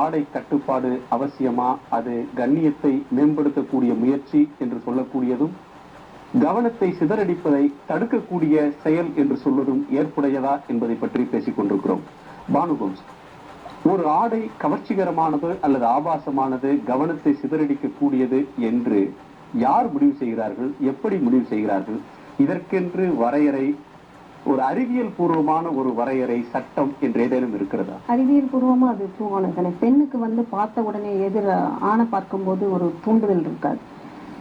ஆடை கட்டுப்பாடு அவசியமா? அது கண்ணியத்தை மேம்படுத்தக்கூடிய முயற்சி என்று சொல்லக்கூடியதும் கவனத்தை சிதறடிப்பதை தடுக்கக்கூடிய செயல் என்று சொல்வதும் ஏற்புடையதா என்பதை பற்றி பேசிக் கொண்டிருக்கிறோம் பானுகோம்ஸ் ஒரு ஆடை கவர்ச்சிகரமானது அல்லது ஆபாசமானது கவனத்தை சிதறடிக்க கூடியது என்று யார் முடிவு செய்கிறார்கள்? எப்படி முடிவு செய்கிறார்கள்? இதற்கென்று வரையறை ஒரு அறிவியல் பூர்வமான ஒரு வரையறை சட்டம் என்று ஏதேனும் இருக்கிறதா? அறிவியல் பூர்வமா அது தூங்கணும் பெண்ணுக்கு வந்து பார்த்த உடனே எதிர ஆணை பார்க்கும்போது ஒரு தூண்டுதல் இருக்காது.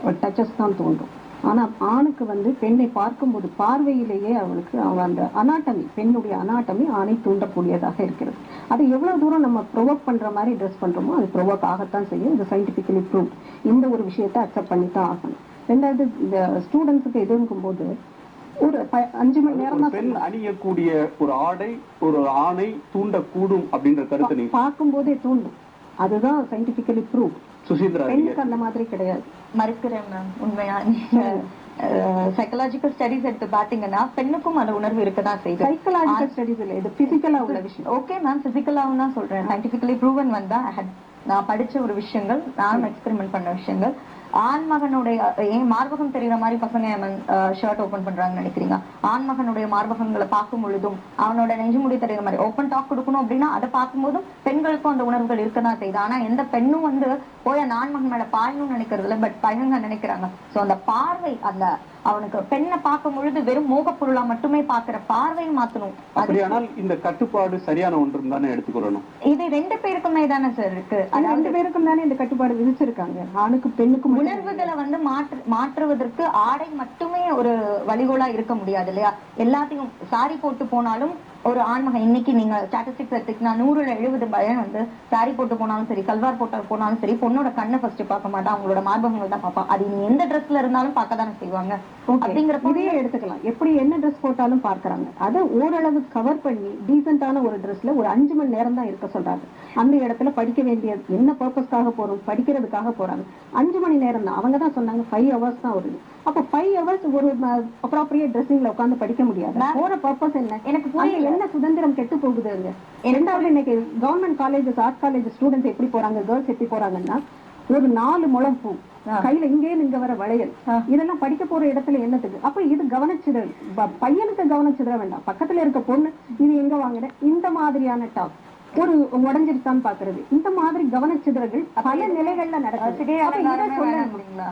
ஒரு டச்சஸ் தான் தோன்றும் ஆனா ஆணுக்கு வந்து பெண்ணை பார்க்கும்போது பார்வையிலேயே அவளுக்கு அவன் அந்த அனாட்டமி பெண்ணுடைய அனாட்டமி ஆணை தூண்டக்கூடியதாக இருக்கிறது. அதை எவ்வளவு தூரம் நம்ம ப்ரொவோக் பண்ற மாதிரி ட்ரெஸ் பண்றோமோ அது ப்ரொவோக் ஆகத்தான் செய்யும். இது சயின்டிபிக்கலி ப்ரூவ் இந்த ஒரு விஷயத்தை அக்செப்ட் பண்ணி தான் ஆகணும். ரெண்டாவது இந்த ஸ்டூடெண்ட்ஸுக்கு எதிர்க்கும் போது ஒரு அஞ்சு மணி நேரம் தான் பெண் அணியக்கூடிய ஒரு ஆடை ஒரு ஆணை தூண்டக்கூடும் அப்படின்ற கருத்தை நீங்க பார்க்கும்போதே தூண்டும். அதுதான் சயின்டிபிக்கலி ப்ரூவ் சுசீந்திரா பெண்ணுக்கு அந்த மாதிரி கிடையாது. மறுக்கிறேன் மேம் உண்மையா? சைக்கலாஜிக்கல் ஸ்டடிஸ் எடுத்து பாத்தீங்கன்னா பெண்ணுக்கும் அந்த உணர்வு இருக்கதான் செய்யுது. சைக்கலாஜிக்கல் ஸ்டடிஸ் இல்ல இது பிசிக்கலா உள்ள விஷயம். ஓகே மேம் பிசிக்கலாவும் தான் சொல்றேன். சயின்டிபிக்கலி ப்ரூவன் வந்தா நான் படிச்ச ஒரு விஷயங்கள் நானும் எக்ஸ்பெரிமெண்ட் பண்ண விஷயங்கள் ஆண்மகனுடைய ஏன் மார்பகம் தெரியுற மாதிரி பசங்க ஷர்ட் ஓபன் பண்றாங்கன்னு நினைக்கிறீங்க? ஆண்மகனுடைய மார்பகங்களை பார்க்கும் பொழுதும் அவனோட நெஞ்சு முடி தெரியுற மாதிரி ஓப்பன் டாக் கொடுக்கணும் அப்படின்னா அதை பார்க்கும்போதும் பெண்களுக்கும் அந்த உணர்வுகள் இருக்கதான் செய்யுது. ஆனா எந்த பெண்ணும் வந்து போய் அந்த ஆண்மகன் மேல பாயணும்னு நினைக்கிறது பட் பையங்க நினைக்கிறாங்க. சோ அந்த பார்வை அந்த அவனுக்கு பெண்ணை பார்க்கும் பொழுது வெறும் மோகப் பொருளா மட்டுமே பாக்குற பார்வையை மாத்தணும். அப்படியானால் இந்த கட்டுப்பாடு சரியான ஒன்று தானே எடுத்துக்கொள்ளணும். இது ரெண்டு பேருக்குமே தானே சார் இருக்கு. ரெண்டு பேருக்கும் தானே இந்த கட்டுப்பாடு விதிச்சிருக்காங்க. ஆணுக்கும் பெண்ணுக்கும் மட்டும் உணர்வுகளை வந்து மாற்று மாற்றுவதற்கு ஆடை மட்டுமே ஒரு வழிகோலா இருக்க முடியாது இல்லையா? எல்லாத்தையும் சாரி போட்டு போனாலும் ஒரு ஆண்மகன். இன்னைக்கு நீங்க ஸ்டாட்டிஸ்டிக்ஸ் எடுத்துக்கினா நூறுல எழுபது பையன் வந்து சாரி போட்டு போனாலும் சரி கல்வார் போட்டு போனாலும் சரி பொண்ணோட கண்ணை ஃபர்ஸ்ட் பார்க்க மாட்டான். அவங்களோட மார்பகங்கள் தான் பார்ப்பான். அது நீ எந்த ட்ரெஸ்ல இருந்தாலும் பார்க்க தானே செய்வாங்க. அப்படிங்கிறப்ப எடுத்துக்கலாம். எப்படி என்ன ட்ரெஸ் போட்டாலும் பார்க்கறாங்க. அதை ஓரளவு கவர் பண்ணி டீசென்டான ஒரு ட்ரெஸ்ல ஒரு அஞ்சு மணி நேரம் தான் இருக்க சொல்றாங்க. அந்த இடத்துல படிக்க வேண்டிய என்ன பர்பஸ்க்காக போறோம்? படிக்கிறதுக்காக போறாங்க. அஞ்சு மணி நேரம் தான். அவங்க தான் சொன்னாங்க ஃபைவ் ஹவர்ஸ் தான் வருது. அப்ப ஃபைவ் ஹவர்ஸ் ஒரு அப்ராப்ரியேட் ட்ரெஸ்ஸிங்ல உட்கார்ந்து படிக்க முடியாது. போற பர்பஸ் என்ன? எனக்கு புரியல என்ன சுதந்திரம் கெட்டு போகுது அங்க இரண்டாவது இன்னைக்கு government colleges art college students எப்படி போறாங்க? கேர்ள்ஸ் எப்படி போறாங்கன்னா ஒரு நாலு முழம் பூ கையில இங்கே இங்க வர வளையல் இதெல்லாம் படிக்க போற இடத்துல என்னத்துக்கு? அப்ப இது கவனச்சிதறல். ப- பையனுக்கு கவனச்சிதற வேண்டாம். பக்கத்துல இருக்க பொண்ணு இது எங்க வாங்குற இந்த மாதிரியான டாப் ஒரு உடஞ்சிருச்சான்னு பாக்குறது. இந்த மாதிரி கவனச்சிதறல்கள் பல நிலைகள்ல நடக்குது.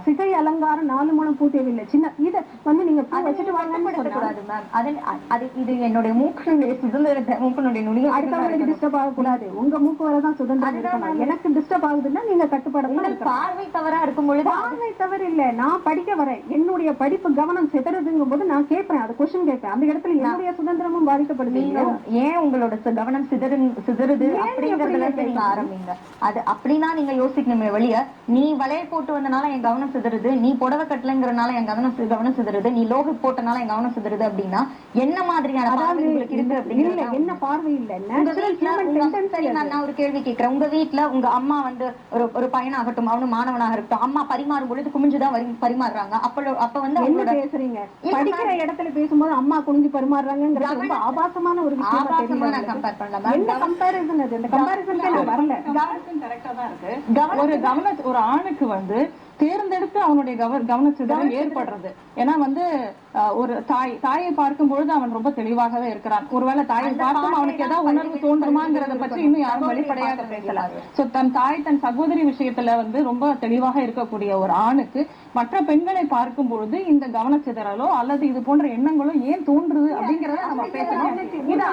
சிகை அலங்காரமே நாலு முழம் பூ தேவையில்லை. சின்ன இத வந்து நீங்க பூ வச்சுட்டு வாங்கன்னு இது என்னுடைய மூக்கினுடைய சுதந்திரத்தை மூக்கினுடைய நுனியை அடுத்தவங்களுக்கு டிஸ்டர்ப் ஆகக்கூடாது. உங்க மூக்கு வரதான் சுதந்திரம் எனக்கு டிஸ்டர்ப் ஆகுதுன்னா நீங்க கட்டுப்பாடு பார்வை தவறா இருக்கும் பொழுது பார்வை தவறு இல்ல. நான் படிக்க வரேன். என்னுடைய படிப்பு கவனம் சிதறதுங்கும் போது நான் கேட்பேன். அது கொஸ்டின் கேட்பேன். அந்த இடத்துல என்னுடைய சுதந்திரமும் பாதிக்கப்படுது ஏன் உங்களோட கவனம் சிதறு சிதறுது அப்படிங்கறதுல நீங்க ஆரம்பிங்க? அது அப்படின்னா நீங்க யோசிக்கணுமே வெளிய நீ வளையல் போட்டு வந்தனால என் கவனம் சிதறுது. நீ புடவை கட்டலங்கிறனால என் கவனம் கவனம் சிதறுது. நீ லோகு போட்டனால என் கவனம் சிதறுது அப்படின்னா என்ன மாதிரியான பார்வை உங்களுக்கு இருக்கு அப்படிங்கிறது என்ன பார்வை இல்ல? சரி, நான் ஒரு கேள்வி கேட்கிறேன் உங்க வீட்ல உங்க அம்மா வந்து ஒரு ஒரு பையனாகட்டும் அவனு மாணவனாக இருக்கட்டும் அம்மா பரிமாறும் பொழுது குமிஞ்சுதான் பரிமாறுறாங்க. அப்ப அப்ப வந்து என்ன பேசுறீங்க? படிக்கிற இடத்துல பேசும்போது அம்மா குனிஞ்சு பரிமாறுறாங்கிறது ரொம்ப ஆபாசமான ஒரு விஷயம் கம்பேர் பண்ணல அது இந்த கம்பேரிசன் நான் வரல. கரெக்டா தான் இருக்கு. ஒரு கவன ஒரு ஆணுக்கு வந்து தேர்ந்தெடுத்து அவனுடைய கவ கவனச்சிதறல். ஏற்படுறது. ஏன்னா வந்து ஒரு தாய் தாயை பார்க்கும் பொழுது அவன் ரொம்ப தெளிவாகவே இருக்கிறான். ஒருவேளை தாயை பார்த்தும் அவனுக்கு ஏதாவது உணர்வு தோன்றுமாங்கிறத பற்றி இன்னும் யாரும் வெளிப்படையாக பேசல. சோ தன் தாய் தன் சகோதரி விஷயத்துல வந்து ரொம்ப தெளிவாக இருக்கக்கூடிய ஒரு ஆணுக்கு மற்ற பெண்களை பார்க்கும் பொழுது இந்த கவனச்சிதறலோ அல்லது இது போன்ற எண்ணங்களோ ஏன் தோன்றுது அப்படிங்கறத நம்ம பேசணும் இது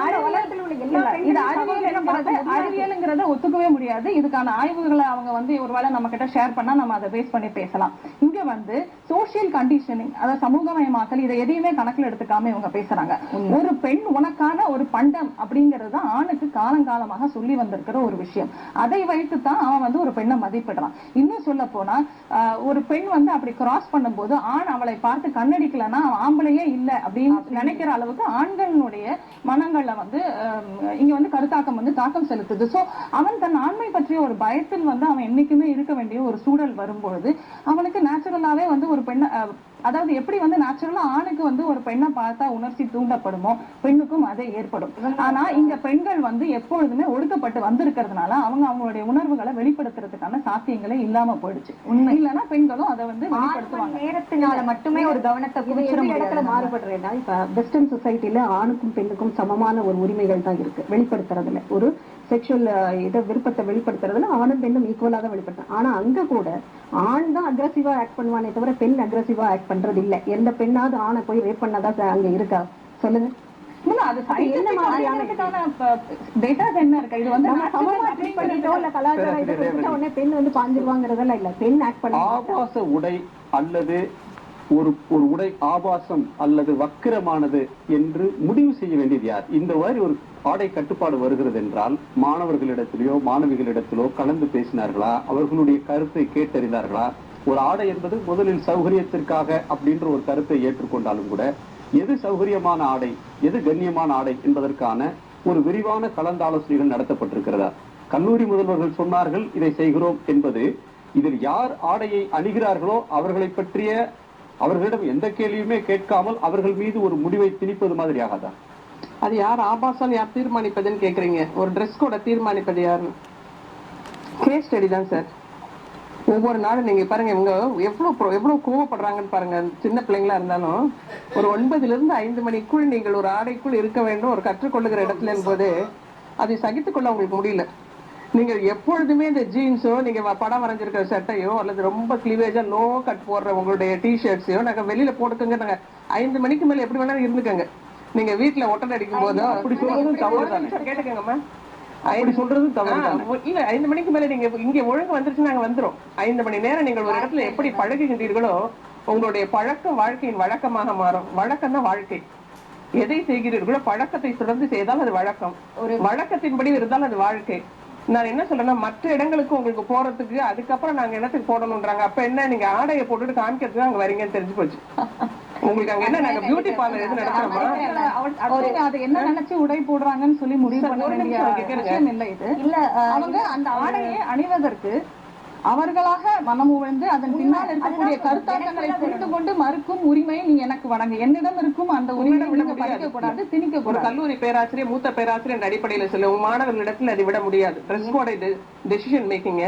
இது அறிவியலுங்கிறத அறிவியலுங்கிறத ஒத்துக்கவே முடியாது. இதுக்கான ஆய்வுகளை அவங்க வந்து ஒருவேளை நம்ம கிட்ட ஷேர் பண்ணா நம்ம அதை பேஸ் பண்ணி பேசலாம். இங்க வந்து சோஷியல் கண்டிஷனிங் அதாவது சமூகமயமாக்கல் இதை எதையுமே கணக்குல எடுத்துக்காம இவங்க பேசுறாங்க. ஒரு பெண் உனக்கான ஒரு பண்டம் அப்படிங்கிறது தான் ஆணுக்கு காலங்காலமாக சொல்லி வந்திருக்கிற ஒரு விஷயம். அதை வைத்து தான் அவன் வந்து ஒரு பெண்ணை மதிப்பிடுறான். இன்னும் சொல்ல போனா ஒரு பெண் வந்து அப்படி கிராஸ் பண்ணும்போது ஆண் அவளை பார்த்து கண்ணடிக்கலன்னா அவன் ஆம்பளையே இல்லை அப்படின்னு நினைக்கிற அளவுக்கு ஆண்களுடைய மனங்கள்ல வந்து இங்க வந்து கருத்தாக்கம் வந்து தாக்கம் செலுத்துது. சோ அவன் தன் ஆண்மை பற்றிய ஒரு பயத்தில் வந்து அவன் என்னைக்குமே இருக்க வேண்டிய ஒரு சூழல் வரும்பொழுது அவனுக்கு நேச்சுரலாவே வந்து ஒரு பெண்ணை அதாவது எப்படி வந்து நேச்சுரலா ஆணுக்கு வந்து ஒரு பெண்ணை பார்த்தா உணர்ச்சி தூண்டப்படுமோ பெண்ணுக்கும் அதே ஏற்படும். ஆனா இங்க பெண்கள் வந்து எப்பொழுதுமே ஒடுக்கப்பட்டு வந்திருக்கிறதுனால அவங்க அவங்களுடைய உணர்வுகளை வெளிப்படுத்துறதுக்கான சாத்தியங்களே இல்லாம போயிடுச்சு. உண்மை. இல்லைன்னா பெண்களும் அதை வந்து வெளிப்படுத்துவாங்க. நேரத்தினால மட்டுமே ஒரு கவனத்தை எந்த இடத்துல மாறுபடுறேன்னா இப்ப வெஸ்டர்ன் சொசைட்டில ஆணுக்கும் பெண்ணுக்கும் சமமான ஒரு உரிமைகள் தான் இருக்கு. வெளிப்படுத்துறதுல. ஒரு செக்ஷுவல் இதை விருப்பத்தை வெளிப்படுத்துறதுல ஆணும் பெண்ணும் ஈக்குவலா தான் வெளிப்படுத்தும் ஆனா அங்க கூட ஆண் தான் அக்ரஸிவா ஆக்ட் பண்ணுவானே தவிர பெண் அக்ரஸிவா ஆக்ட் பண்றது இல்ல. எந்த பெண்ணாவது ஆணை போய் ரேப் பண்ணதா ச- அங்க இருக்கா? சொல்லுங்க. கலாச்சாரம் பெண் வந்து பாஞ்சிருவாங்கிறதெல்லாம் இல்ல. பெண் ஆக்ட் பண்ண ஆபாச உடை அல்லது ஒரு ஒரு உடை ஆபாசம் அல்லது வக்கிரமானது என்று முடிவு செய்ய வேண்டியது யார்? இந்த மாதிரி ஒரு ஆடை கட்டுப்பாடு வருகிறது என்றால் மாணவர்களிடத்திலோ மாணவிகளிடத்திலோ கலந்து பேசினார்களா? அவர்களுடைய கருத்தை கேட்டறிந்தார்களா? ஒரு ஆடை என்பது முதலில் சௌகரியத்திற்காக அப்படின்ற ஒரு கருத்தை ஏற்றுக்கொண்டாலும் கூட எது சௌகரியமான ஆடை எது கண்ணியமான ஆடை என்பதற்கான ஒரு விரிவான கலந்தாலோசனைகள் நடத்தப்பட்டிருக்கிறதா? கல்லூரி முதல்வர்கள் சொன்னார்கள் இதை செய்கிறோம் என்பது இதில் யார் ஆடையை அணிகிறார்களோ அவர்களை பற்றிய அவர்களிடம் எந்த கேள்வியுமே கேட்காமல் அவர்கள் மீது ஒரு முடிவை திணிப்பது மாதிரி ஆகாதா? அது யார்? ஆபாசம் யார் தீர்மானிப்பதுன்னு கேட்குறீங்க ஒரு ட்ரெஸ் கூட தீர்மானிப்பது யாருன்னு கேஸ் ஸ்டடி தான் சார் ஒவ்வொரு நாளும் நீங்க பாருங்க இவங்க எவ்வளவு pro- எவ்வளவு கோவப்படுறாங்கன்னு பாருங்க. சின்ன பிள்ளைங்களா இருந்தாலும் ஒரு ஒன்பதுல இருந்து ஐந்து மணிக்குள் நீங்கள் ஒரு ஆடைக்குள் இருக்க வேண்டும் ஒரு கற்றுக்கொள்ளுகிற இடத்துல என்பது அதை சகித்துக்கொள்ள உங்களுக்கு முடியல. நீங்க எப்பொழுதுமே இந்த ஜீன்ஸோ நீங்க படம் வரைஞ்சிருக்கிற சட்டையோ அல்லது ரொம்ப கிளீவேஜா லோ கட் போடுற உங்களுடைய டிஷர்ட்ஸையோ நாங்க வெளியில போட்டுக்கோங்க. நாங்க ஐந்து மணிக்கு மேல எப்படி வேணாலும் இருந்துக்கோங்க. நீங்க வீட்டுல ஒட்டடை அடிக்கும் போதோ அப்படி சொல்றது தவறு ஒரு தானே. நிமிஷம் கேட்டுக்கோங்கம்மா. அப்படி சொல்றது தவறு இல்ல ஐந்து மணிக்கு மேல நீங்க இங்க ஒழுங்கு வந்துருச்சு நாங்க வந்துரும். ஐந்து மணி நேரம் நீங்கள் ஒரு இடத்துல எப்படி பழகுகின்றீர்களோ உங்களுடைய பழக்கம் வாழ்க்கையின் வழக்கமாக மாறும். வழக்கம் தான் வாழ்க்கை. எதை செய்கிறீர்களோ பழக்கத்தை தொடர்ந்து செய்தால் அது வழக்கம். ஒரு வழக்கத்தின்படி இருந்தால் அது வாழ்க்கை. நான் என்ன சொல்றேன்னா மற்ற இடங்களுக்கு உங்களுக்கு போறதுக்கு அதுக்கப்புறம் நாங்க இடத்துக்கு போடணும்ன்றாங்க? அப்ப என்ன நீங்க ஆடையை போட்டுட்டு காமிக்கிறதுக்கு அங்க வரீங்கன்னு தெரிஞ்சு போச்சு. உங்களுக்கு அங்க என்ன நாங்க பியூட்டி பார்லர் எது நடத்துறோமா? அதை என்ன நினைச்சு உடை போடுறாங்கன்னு சொல்லி முடிவு பண்ண வேண்டிய இல்லை இது. இல்ல அஹ், அவங்க அந்த ஆடையை அணிவதற்கு அவர்களாக மனம் உழைந்து அதன் பின்னால் இருக்கக்கூடிய கருத்தாக்கங்களை புரிந்து கொண்டு மறுக்கும் உரிமையை நீ எனக்கு வழங்கு. என்னிடம் இருக்கும் அந்த உரிமையை விட நீங்க முடியாது. பறிக்க கூடாது திணிக்க கூடாது கல்லூரி பேராசிரியர் மூத்த பேராசிரியர் என்ற அடிப்படையில சொல்ல. உங்க மாணவர்களிடத்தில் அதை விட முடியாது. ட்ரெஸ் கோடை டெசிஷன் மேக்கிங்க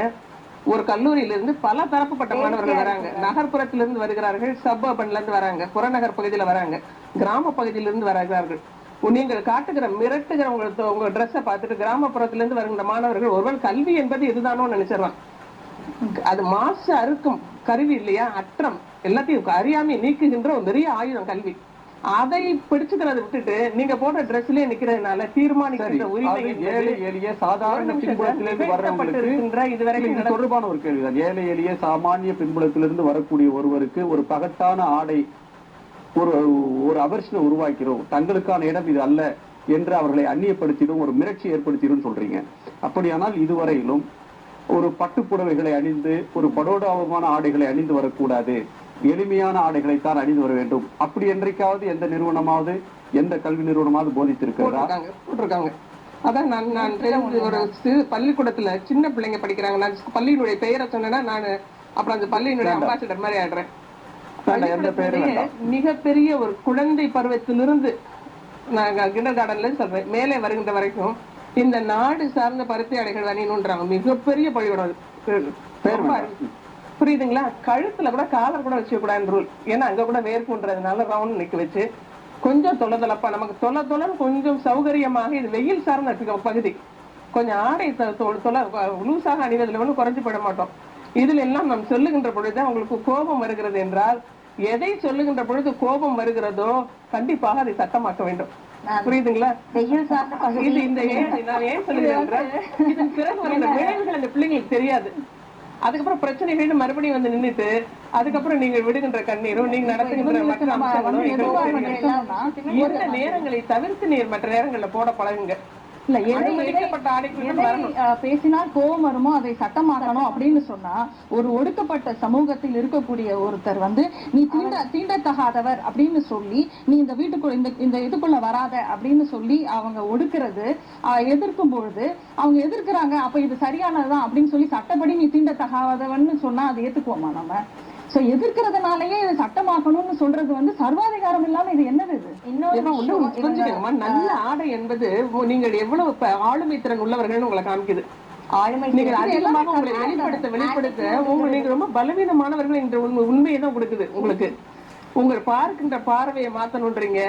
ஒரு கல்லூரியில இருந்து பல தரப்புப்பட்ட மாணவர்கள் வராங்க. நகர்ப்புறத்திலிருந்து வருகிறார்கள் சப்பர்பன்ல இருந்து வராங்க புறநகர் பகுதியில வராங்க கிராம பகுதியிலிருந்து வருகிறார்கள் நீங்கள் காட்டுகிற மிரட்டுகிற உங்க உங்க ட்ரெஸ்ஸை பார்த்துட்டு கிராமப்புறத்துல இருந்து வருகின்ற மாணவர்கள் ஒருவன் கல்வி என்பது இதுதானோ நினைச்சிடறான் அது மாசு அறுக்கும். கருவி இல்லையா? அற்றம். எல்லாத்தையும் அறியாமை நீக்குகின்ற ஒரு பெரிய ஆயுதம் கல்வி. அதை பிடிச்சுக்கிறத விட்டுட்டு நீங்க போட்ட ட்ரெஸ்லயே நிக்கிறதுனால தீர்மானிக்கின்ற உரிமை ஏழை எளிய சாதாரண பின்புலத்திலிருந்து. வர்றவங்களுக்கு நிகழ்த்தப்பட்டிருக்கின்ற இதுவரைக்கும் இது தொடர்பான ஒரு கேள்விதான் ஏழை எளிய சாமானிய பின்புலத்திலிருந்து வரக்கூடிய ஒருவருக்கு ஒரு பகட்டான ஆடை ஒரு ஒரு அவர்ஷனை உருவாக்கிறோம். தங்களுக்கான இடம் இது அல்ல என்று அவர்களை அந்நியப்படுத்திடும் ஒரு மிரட்சி ஏற்படுத்திடும் சொல்றீங்க. அப்படியானால் இதுவரையிலும் ஒரு பட்டுப்புடவைகளை அணிந்து ஒரு படோடாவமான ஆடைகளை அணிந்து வரக்கூடாது. எளிமையான ஆடைகளைத்தான் அணிந்து வர வேண்டும். அப்படி என்றைக்காவது எந்த நிறுவனமாவது எந்த கல்வி நிறுவனமாவது போதித்திருக்கிறதா? போட்டிருக்காங்க அதான் நான் நான் ஒரு சிறு பள்ளிக்கூடத்துல சின்ன பிள்ளைங்க படிக்கிறாங்க. நான் பள்ளியினுடைய பெயரை சொன்னேன்னா நான் அப்புறம் அந்த பள்ளியினுடைய அம்பாசிடர் மாதிரி பள்ளிக்கூடத்திலேயே மிகப்பெரிய ஒரு குழந்தை பருவத்திலிருந்து நாங்க கிண்டர் கார்டன்ல சொல்றேன். மேலே வருகின்ற வரைக்கும் இந்த நாடு சார்ந்த பருத்தி ஆடைகள் அணியணுன்றாங்க மிகப்பெரிய பள்ளிக்கூடம். புரியுதுங்களா? கழுத்துல கூட காலர் கூட வச்சுக்க கூடாதுன்னு ரூல் ஏன்னா அங்க கூட வேர்க்குன்றதுனால ரவுண்ட் நிக்க வச்சு கொஞ்சம் தொலை தொலைப்பா நமக்கு தொலை தொலைன்னு கொஞ்சம் சௌகரியமாக இது வெயில் சார்ந்த பகுதி. கொஞ்சம் ஆடை தொலை லூசாக அணிவதில் ஒன்றும் குறைஞ்சு போட மாட்டோம். இதில் எல்லாம் நாம் சொல்லுகின்ற பொழுது உங்களுக்கு கோபம் வருகிறது என்றால் எதை சொல்லுகின்ற பொழுது கோபம் வருகிறதோ கண்டிப்பாக அதை சட்டமாக்க வேண்டும். புரியுதுங்களா? வெயில் சார்ந்த பகுதி இது இந்த ஏன் நான் ஏன் சொல்லுகிறேன் என்றால், இதன் பிறகு வருகிற விளைவுகள் அந்த பிள்ளைங்களுக்கு தெரியாது. அதுக்கப்புறம் பிரச்சனைகள் மறுபடியும் வந்து நின்னுட்டு அதுக்கப்புறம் நீங்கள் விடுகின்ற கண்ணீரும் நீங்க நடத்துகின்ற மற்ற அம்சங்களும் நேரங்களை தவிர்த்து நீர் மற்ற நேரங்கள்ல போட பழகுங்க. பேசினால் கோபம் வருமோ அதை சட்டமாக்கணும் அப்படின்னு சொன்னா ஒரு ஒடுக்கப்பட்ட சமூகத்தில் இருக்கக்கூடிய ஒருத்தர் வந்து நீ தீண்ட தீண்டத்தகாதவர் அப்படின்னு சொல்லி நீ இந்த வீட்டுக்குள்ள இந்த இந்த இதுக்குள்ள வராத அப்படின்னு சொல்லி அவங்க ஒடுக்குறது எதிர்க்கும் பொழுது அவங்க எதிர்க்கிறாங்க அப்ப இது சரியானதுதான் அப்படின்னு சொல்லி சட்டப்படி நீ தீண்டத்தகாதவன்னு சொன்னா அதை ஏத்துக்குவோமா நம்ம? சோ எதிர்க்கிறதுனாலயே இதை சட்டமாக்கணும்னு சொல்றது வந்து சர்வாதிகாரம் இல்லாம இது என்னது இது? புரிஞ்சுக்கங்கம்மா நல்ல ஆடை என்பது நீங்கள் எவ்வளவு ஆளுமை திறன் உள்ளவர்கள் உங்களை காமிக்குது. ஆளுமை நீங்கள் திறன். அதிகமாக உங்களை வெளிப்படுத்த வெளிப்படுத்த நீங்க ரொம்ப பலவீனமானவர்கள் என்ற உண்மை உண்மையை தான் கொடுக்குது உங்களுக்கு. உங்கள் பார்க்கின்ற பார்வையை மாத்தணுன்றீங்க.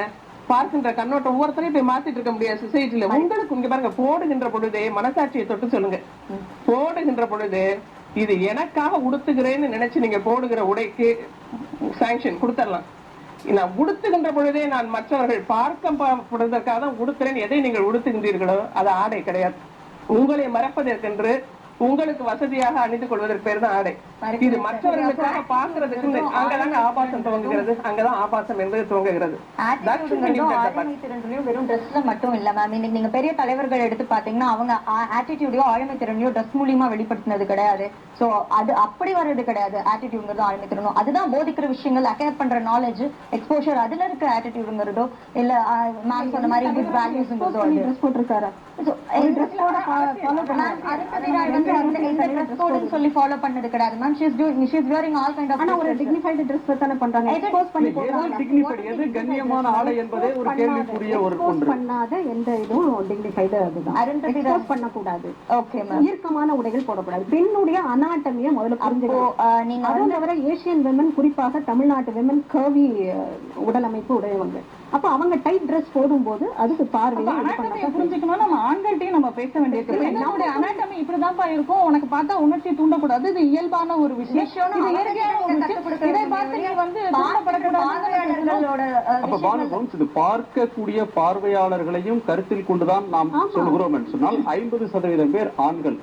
பார்க்கின்ற கண்ணோட்டம் ஒவ்வொருத்தரையும் போய் மாத்திட்டு இருக்க முடியாது சொசைட்டில உங்களுக்கு இங்க பாருங்க போடுகின்ற பொழுதே மனசாட்சியை தொட்டு சொல்லுங்க. போடுகின்ற பொழுது இது எனக்காக உடுத்துகிறேன்னு நினைச்சு நீங்க போடுகிற உடைக்கு சாங்ஷன் கொடுத்துடலாம். நான் உடுத்துகின்ற பொழுதே நான் மற்றவர்கள் பார்க்கப்படுவதற்காக தான் உடுத்துறேன். எதை நீங்கள் உடுத்துகின்றீர்களோ அது ஆடை கிடையாது. உங்களை மறப்பதற்கென்று உங்களுக்கு வசதியாக அணிந்து கொள்வதற்கு பேர் தான் ஆடை. இது மற்றவர்களுக்காக பாக்குறதுக்கு அங்கதாங்க ஆபாசம் துவங்குகிறது. அங்கதான் ஆபாசம் என்பது துவங்குகிறது. வெறும் ட்ரெஸ்ல மட்டும் இல்ல மேம் இன்னைக்கு நீங்க பெரிய தலைவர்கள் எடுத்து பாத்தீங்கன்னா அவங்க ஆட்டிடியூடையோ ஆளுமை திறனையோ ட்ரெஸ் மூலியமா வெளிப்படுத்தினது கிடையாது. சோ அது அப்படி வர்றது கிடையாது. ஆட்டிடியூட்ங்கிறதும் ஆளுமை திறனும். அதுதான் போதிக்கிற விஷயங்கள் அக்கேர் பண்ற நாலேஜ் எக்ஸ்போஷர் அதுல இருக்க ஆட்டிடியூடுங்கிறதோ இல்ல மேம் சொன்ன மாதிரி குட் வேல்யூஸ்ங்கிறதோ ட்ரெஸ் போட்டிருக்காரு? So, சொல்லி பண்ணது கிடையாது ma'am she is doing she all wearing ஒரு டிக்னிஃபைடு ட்ரெஸ் தான பண்றாங்க எக்ஸ்போஸ் பண்ணி டிக்னிஃபைடு எது கண்ணியமான ஆடை என்பதே ஒரு கேள்விக்குரிய ஒரு ஒன்று பண்ணாத எந்த இதுவும் டிக்னிஃபைடு அதுதான் அருந்ததி பண்ணக்கூடாது ஓகே ma'am. உடைகள் போடக்கூடாது பெண்ணுடைய அனாட்டமியை முதல்ல புரிஞ்சுக்கணும் நீங்க அதுவும் தவிர ஏசியன் வெமன் குறிப்பாக தமிழ்நாட்டு விமன் கர்வி உடலமைப்பு உடையவங்க அப்ப அவங்க டைட் ட்ரெஸ் போடும்போது அதுக்கு பார்வையை புரிஞ்சுக்கணும் நம்ம ஆண்கள்ட்டையும் நம்ம பேச வேண்டியது நம்மளுடைய அனாட்டமி இப்படிதான்ப்பா இருக்கும். உனக்கு பார்த்தா உணர்ச்சி தூண்டக்கூடாது. இது இயல்பான ஒரு விஷயம். இது பார்த்து நீ வந்து பார்க்கக்கூடிய பார்வையாளர்களையும் கருத்தில் கொண்டுதான் நாம் சொல்கிறோம் என்று சொன்னால் ஐம்பது சதவீதம் பேர் ஆண்கள்.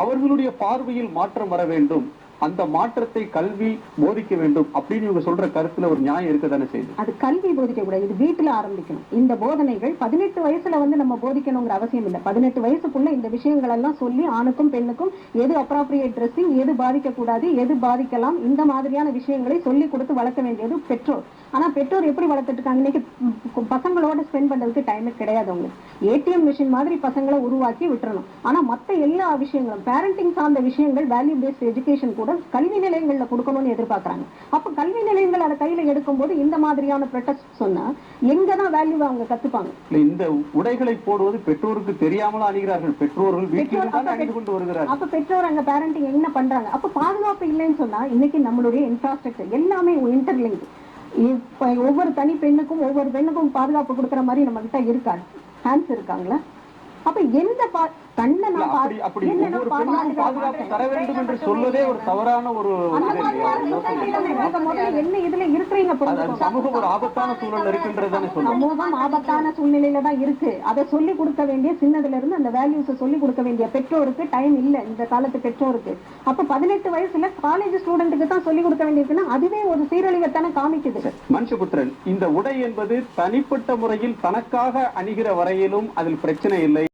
அவர்களுடைய பார்வையில் மாற்றம் வர வேண்டும். அந்த மாற்றத்தை கல்வி போதிக்க வேண்டும் அப்படின்னு இவங்க சொல்ற கருத்துல ஒரு நியாயம் இருக்க தானே செய்யுது? அது கல்வி போதிக்க கூடாது. இது வீட்டுல ஆரம்பிக்கணும். இந்த போதனைகள் பதினெட்டு வயசுல வந்து நம்ம போதிக்கணுங்கிற அவசியம் இல்லை. பதினெட்டு வயசுக்குள்ள இந்த விஷயங்கள் எல்லாம் சொல்லி ஆணுக்கும் பெண்ணுக்கும் எது அப்ராப்ரியேட் ட்ரெஸ்ஸிங் எது பாதிக்க கூடாது எது பாதிக்கலாம் இந்த மாதிரியான விஷயங்களை சொல்லி கொடுத்து வளர்க்க வேண்டியது பெற்றோர். ஆனா பெற்றோர் எப்படி வளர்த்துட்டு இருக்காங்க இன்னைக்கு பசங்களோட ஸ்பெண்ட் பண்றதுக்கு டைமே கிடையாது அவங்களுக்கு. ஏடிஎம் மிஷின் மாதிரி பசங்களை உருவாக்கி விட்டுறணும். ஆனா மத்த எல்லா விஷயங்களும் பேரண்டிங் சார்ந்த விஷயங்கள் வேல்யூ பேஸ்ட் எஜுகேஷன் கூட கல்வி நிலையங்கள்ல கொடுக்கணும்னு எதிர்பார்க்கறாங்க. அப்ப கல்வி நிலையங்கள் அதை கையில எடுக்கும்போது இந்த மாதிரியான ப்ரொடெஸ்ட் சொன்னா எங்கதான் வேல்யூ அவங்க கத்துப்பாங்க? இல்ல இந்த உடைகளை போடுவது பெற்றோருக்கு தெரியாமல் அணிகிறார்கள். பெற்றோர்கள் வீட்டில் கொண்டு வருகிறார்கள். அப்ப பெற்றோர் அங்க பேரண்டிங் என்ன பண்றாங்க? அப்ப பாதுகாப்பு இல்லைன்னு சொன்னா இன்னைக்கு நம்மளுடைய இன்ஃப்ராஸ்ட்ரக்சர் எல்லாமே இன்டர்லிங்க் ஒவ்வொரு தனி பெண்ணுக்கும் ஒவ்வொரு பெண்ணுக்கும் பாதுகாப்பு கொடுக்கற மாதிரி நம்ம கிட்ட இருக்காது. ஹேண்ட்ஸ் இருக்காங்களா? அப்ப எந்த பா- இல்ல, நான் அப்படி அப்படி ஒவ்வொரு பாதுகாப்பு தர வேண்டும் என்று சொல்வதே ஒரு தவறான ஒரு என்ன இதுல இருக்கிறீங்க. சமூகம் ஒரு ஆபத்தான சூழல் இருக்கின்றது தானே சொல்றோம் சமூகம் ஆபத்தான சூழ்நிலையில தான் இருக்கு. அதை சொல்லி கொடுக்க வேண்டிய சின்னதுல இருந்து அந்த வேல்யூஸை சொல்லி கொடுக்க வேண்டிய பெற்றோருக்கு டைம் இல்ல. இந்த காலத்து பெற்றோருக்கு. அப்ப பதினெட்டு வயசுல காலேஜ் ஸ்டூடெண்ட்டுக்கு தான் சொல்லி கொடுக்க வேண்டியிருக்குன்னா அதுவே ஒரு சீரழிவைத்தானே காமிக்குது. மனுஷபுத்திரன் இந்த உடை என்பது தனிப்பட்ட முறையில் தனக்காக அணிகிற வரையிலும் அதில் பிரச்சனை இல்லை.